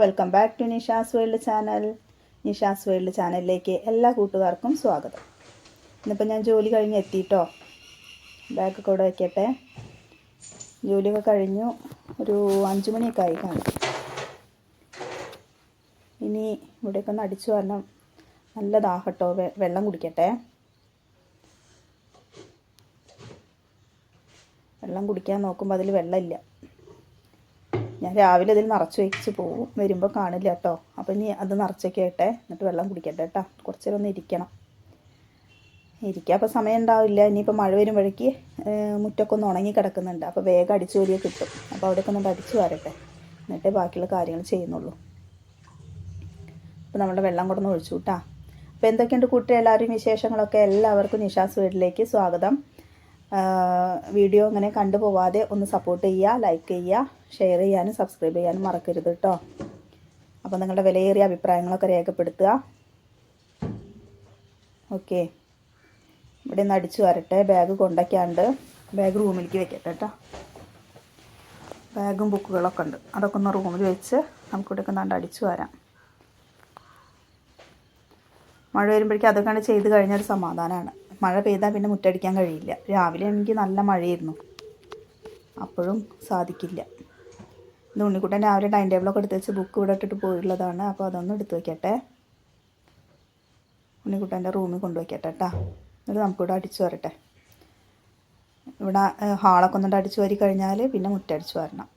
Welcome back to Nisha's world channel Nisha's world ചാനലിലേക്ക് എല്ലാ കൂട്ടുകാർക്കും സ്വാഗതം. ഇന്നിപ്പോൾ ഞാൻ ജോലി കഴിഞ്ഞ് എത്തിയിട്ടോ ബാഗൊക്കെ ഇവിടെ വയ്ക്കട്ടെ ജോലിയൊക്കെ കഴിഞ്ഞു. ഒരു അഞ്ചു മണിയൊക്കെ ആയി കാണും. ഇനി ഇവിടെയൊക്കെ ഒന്ന് അടിച്ചു വരണം. നല്ല ദാഹട്ടോ വെള്ളം കുടിക്കട്ടെ. വെള്ളം കുടിക്കാൻ നോക്കുമ്പോൾ അതിൽ വെള്ളമില്ല. ഞാൻ രാവിലെ ഇതിൽ നിറച്ച് വെച്ച് പോകും വരുമ്പോൾ കാണില്ല കേട്ടോ. അപ്പോൾ ഇനി അത് നിറച്ചൊക്കെ ആയിട്ടെ എന്നിട്ട് വെള്ളം കുടിക്കട്ടെ കേട്ടോ. കുറച്ച് നേരം ഒന്ന് ഇരിക്കണം. ഇരിക്കുക അപ്പോൾ സമയം ഉണ്ടാവില്ല. ഇനിയിപ്പോൾ മഴ വരുമ്പോഴേക്ക് മുറ്റൊക്കെ ഒന്ന് ഉണങ്ങി കിടക്കുന്നുണ്ട്. അപ്പോൾ വേഗം അടിച്ചു വരിക കിട്ടും അപ്പോൾ അവിടെയൊക്കെ ഒന്ന് അടിച്ചു വരട്ടെ. എന്നിട്ടേ ബാക്കിയുള്ള കാര്യങ്ങൾ ചെയ്യുന്നുള്ളൂ. അപ്പോൾ നമ്മുടെ വെള്ളം കൊടുന്ന് ഒഴിച്ചു കേട്ടാ അപ്പോൾ എന്തൊക്കെയുണ്ട് കൂട്ടി എല്ലാവരും വിശേഷങ്ങളൊക്കെ എല്ലാവർക്കും നിഷാസ് വീട്ടിലേക്ക് സ്വാഗതം. വീഡിയോ ഇങ്ങനെ കണ്ടുപോവാതെ ഒന്ന് സപ്പോർട്ട് ചെയ്യുക ലൈക്ക് ചെയ്യുക ഷെയർ ചെയ്യാനും സബ്സ്ക്രൈബ് ചെയ്യാനും മറക്കരുത് കേട്ടോ. അപ്പോൾ നിങ്ങളുടെ വിലയേറിയ അഭിപ്രായങ്ങളൊക്കെ രേഖപ്പെടുത്തുക. ഓക്കെ ഇവിടെ നിന്ന് അടിച്ചു വരട്ടെ. ബാഗ് കൊണ്ടൊക്കെയാണ്ട്. ബാഗ് റൂമിലേക്ക് വെക്കട്ടെ കേട്ടോ. ബാഗും ബുക്കുകളൊക്കെ ഉണ്ട്. അതൊക്കെ ഒന്ന് റൂമിൽ വെച്ച് നമുക്കിവിടെ കണ്ടാണ്ട് അടിച്ചു വരാം. മഴ വരുമ്പോഴേക്കും അതൊക്കെ ചെയ്ത് കഴിഞ്ഞൊരു സമാധാനമാണ്. മഴ പെയ്താൽ പിന്നെ മുറ്റടിക്കാൻ കഴിയില്ല. രാവിലെ എനിക്ക് നല്ല മഴയായിരുന്നു. അപ്പോഴും സാധിക്കില്ല. ഇത് ഉണ്ണിക്കുട്ടൻ രാവിലെ ടൈം ടേബിളൊക്കെ എടുത്ത് വെച്ച് ബുക്ക് ഇവിടെ ഇട്ടിട്ട് പോയിട്ടുള്ളതാണ്. അപ്പോൾ അതൊന്ന് എടുത്ത് വയ്ക്കട്ടെ ഉണ്ണിക്കുട്ടന്റെ റൂമിൽ കൊണ്ടുവയ്ക്കട്ടെ കേട്ടോ എന്നിട്ട് നമുക്കിവിടെ അടിച്ചു വരട്ടെ. ഇവിടെ ഹാളൊക്കെ ഒന്നിട്ട് അടിച്ചു വരി കഴിഞ്ഞാൽ പിന്നെ മുറ്റടിച്ചു വരണം.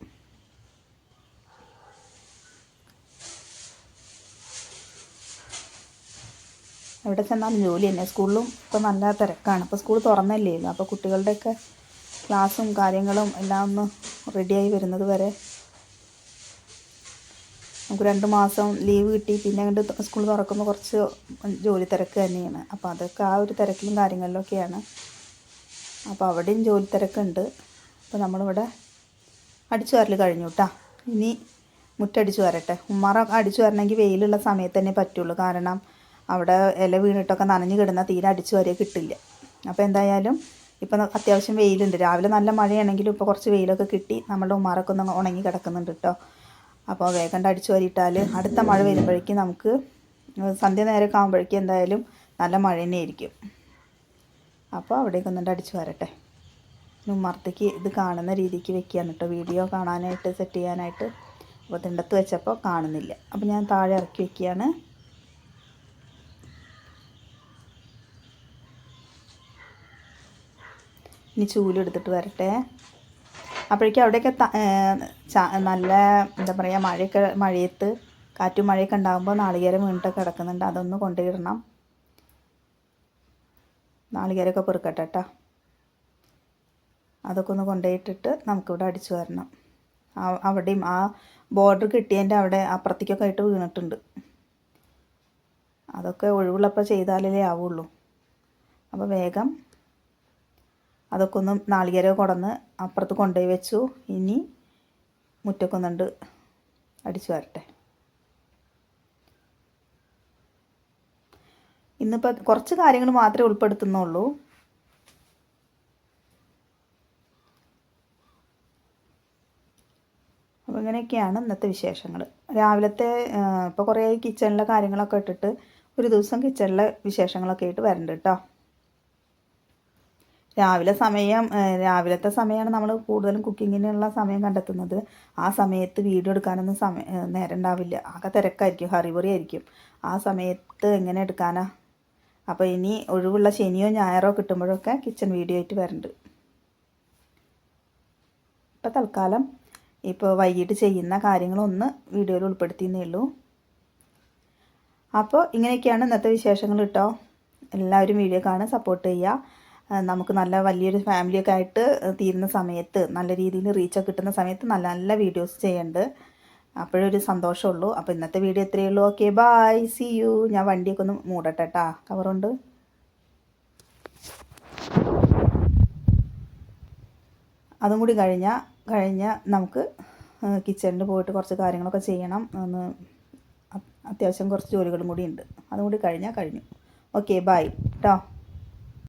എവിടെ ചെന്നാലും ജോലി തന്നെ. സ്കൂളിലും ഇപ്പോൾ നല്ല തിരക്കാണ്. ഇപ്പോൾ സ്കൂൾ തുറന്നല്ലേ അപ്പോൾ കുട്ടികളുടെയൊക്കെ ക്ലാസ്സും കാര്യങ്ങളും എല്ലാം ഒന്ന് റെഡിയായി വരുന്നത് വരെ നമുക്ക് രണ്ട് മാസം ലീവ് കിട്ടി. പിന്നെ അങ്ങോട്ട് സ്കൂൾ തുറക്കുമ്പോൾ കുറച്ച് ജോലി തിരക്ക് തന്നെയാണ്. അപ്പോൾ അതൊക്കെ ആ ഒരു തിരക്കിലും കാര്യങ്ങളിലൊക്കെയാണ്. അപ്പോൾ അവിടെയും ജോലി തിരക്കുണ്ട്. അപ്പോൾ നമ്മളിവിടെ അടിച്ചു വരൽ കഴിഞ്ഞു കേട്ടോ ഇനി മുറ്റടിച്ചു വരട്ടെ. ഉമ്മാറ അടിച്ചു വരണമെങ്കിൽ വെയിലുള്ള സമയത്ത് തന്നെ പറ്റുള്ളൂ. കാരണം അവിടെ ഇല വീണിട്ടൊക്കെ നനഞ്ഞു കിടന്ന തീരെ അടിച്ചു വരെ കിട്ടില്ല. അപ്പോൾ എന്തായാലും ഇപ്പം അത്യാവശ്യം വെയിലുണ്ട്. രാവിലെ നല്ല മഴയാണെങ്കിലും ഇപ്പോൾ കുറച്ച് വെയിലൊക്കെ കിട്ടി നമ്മളുടെ ഉമ്മാറൊക്കെ ഒന്ന് ഉണങ്ങി കിടക്കുന്നുണ്ട് കേട്ടോ അപ്പോൾ വേഗം അടിച്ചു വരിയിട്ടാൽ അടുത്ത മഴ വരുമ്പോഴേക്കും നമുക്ക് സന്ധ്യ നേരമൊക്കെ ആകുമ്പോഴേക്കും എന്തായാലും നല്ല മഴ തന്നെ ആയിരിക്കും. അപ്പോൾ അവിടേക്ക് ഒന്നുകൊണ്ട് അടിച്ചു വരട്ടെ. ഉമ്മർത്തേക്ക് ഇത് കാണുന്ന രീതിക്ക് വെക്കുകയാണ് കേട്ടോ വീഡിയോ കാണാനായിട്ട് സെറ്റ് ചെയ്യാനായിട്ട്. അപ്പോൾ തിണ്ടത്ത് വെച്ചപ്പോൾ കാണുന്നില്ല. അപ്പോൾ ഞാൻ താഴെ ഇറക്കി വെക്കുകയാണ്. ഇനി ചൂലെടുത്തിട്ട് വരട്ടെ. അപ്പോഴേക്കും അവിടെയൊക്കെ നല്ല എന്താ പറയുക മഴയൊക്കെ മഴയത്ത് കാറ്റും മഴയൊക്കെ ഉണ്ടാകുമ്പോൾ നാളികേരം വീണിട്ടൊക്കെ കിടക്കുന്നുണ്ട്. അതൊന്ന് കൊണ്ടുപോയിടണം നാളികേരമൊക്കെ പെറുക്കട്ടെ കേട്ടോ. അതൊക്കെ ഒന്ന് കൊണ്ടുപോയിട്ടിട്ട് നമുക്കിവിടെ അടിച്ചു വരണം. അവിടെയും ആ ബോർഡർ കിട്ടിയതിന്റെ അവിടെ അപ്പുറത്തേക്കൊക്കെ ആയിട്ട് വീണിട്ടുണ്ട്. അതൊക്കെ ഒഴിവുള്ളപ്പോൾ ചെയ്താലേ ആവുള്ളൂ. അപ്പോൾ വേഗം അതൊക്കെ ഒന്ന് നാളികേരം കൊടന്ന് അപ്പുറത്ത് കൊണ്ടുപോയി വെച്ചു. ഇനി മുറ്റൊക്കെ ഒന്നുണ്ട് അടിച്ചു വരട്ടെ. ഇന്നിപ്പോൾ കുറച്ച് കാര്യങ്ങൾ മാത്രമേ ഉൾപ്പെടുത്തുന്നുള്ളൂ. അപ്പോൾ ഇങ്ങനെയൊക്കെയാണ് ഇന്നത്തെ വിശേഷങ്ങൾ. രാവിലത്തെ ഇപ്പോൾ കുറേ കിച്ചണിലെ കാര്യങ്ങളൊക്കെ ഇട്ടിട്ട് ഒരു ദിവസം കിച്ചണിലെ വിശേഷങ്ങളൊക്കെ ആയിട്ട് വരണ്ട് കേട്ടോ രാവിലെ സമയം രാവിലത്തെ സമയമാണ് നമ്മൾ കൂടുതലും കുക്കിങ്ങിനുള്ള സമയം കണ്ടെത്തുന്നത്. ആ സമയത്ത് വീഡിയോ എടുക്കാനൊന്നും സമയം നേരം ഉണ്ടാവില്ല. ആകെ തിരക്കായിരിക്കും ഹറിബറി ആയിരിക്കും ആ സമയത്ത് എങ്ങനെ എടുക്കാനാ? അപ്പോൾ ഇനി ഒഴിവുള്ള ശനിയോ ഞായറോ കിട്ടുമ്പോഴൊക്കെ കിച്ചൺ വീഡിയോ ആയിട്ട് വരുന്നുണ്ട് ഇപ്പോൾ തൽക്കാലം ഇപ്പോൾ വൈകിട്ട് ചെയ്യുന്ന കാര്യങ്ങളൊന്ന് വീഡിയോയിൽ ഉൾപ്പെടുത്തിയെന്നേ ഉള്ളൂ. അപ്പോൾ ഇങ്ങനെയൊക്കെയാണ് ഇന്നത്തെ വിശേഷങ്ങൾ കേട്ടോ. എല്ലാവരും വീഡിയോ കാണാൻ സപ്പോർട്ട് ചെയ്യുക. നമുക്ക് നല്ല വലിയൊരു ഫാമിലിയൊക്കെ ആയിട്ട് തീരുന്ന സമയത്ത് നല്ല രീതിയിൽ റീച്ചൊക്കെ കിട്ടുന്ന സമയത്ത് നല്ല നല്ല വീഡിയോസ് ചെയ്യേണ്ട. അപ്പോഴൊരു സന്തോഷമുള്ളൂ. അപ്പോൾ ഇന്നത്തെ വീഡിയോ ഇത്രയേ ഉള്ളൂ. ഓക്കെ ബൈ സി യു ഞാൻ വണ്ടിയൊക്കെ ഒന്ന് മൂടട്ടെ കവറുണ്ട് അതും കൂടി കഴിഞ്ഞാൽ കഴിഞ്ഞാൽ നമുക്ക് കിച്ചണിൽ പോയിട്ട് കുറച്ച് കാര്യങ്ങളൊക്കെ ചെയ്യണം. ഒന്ന് അത്യാവശ്യം കുറച്ച് ജോലികളും കൂടി ഉണ്ട്. അതും കൂടി കഴിഞ്ഞാൽ കഴിഞ്ഞു. ഓക്കെ ബൈ കേട്ടോ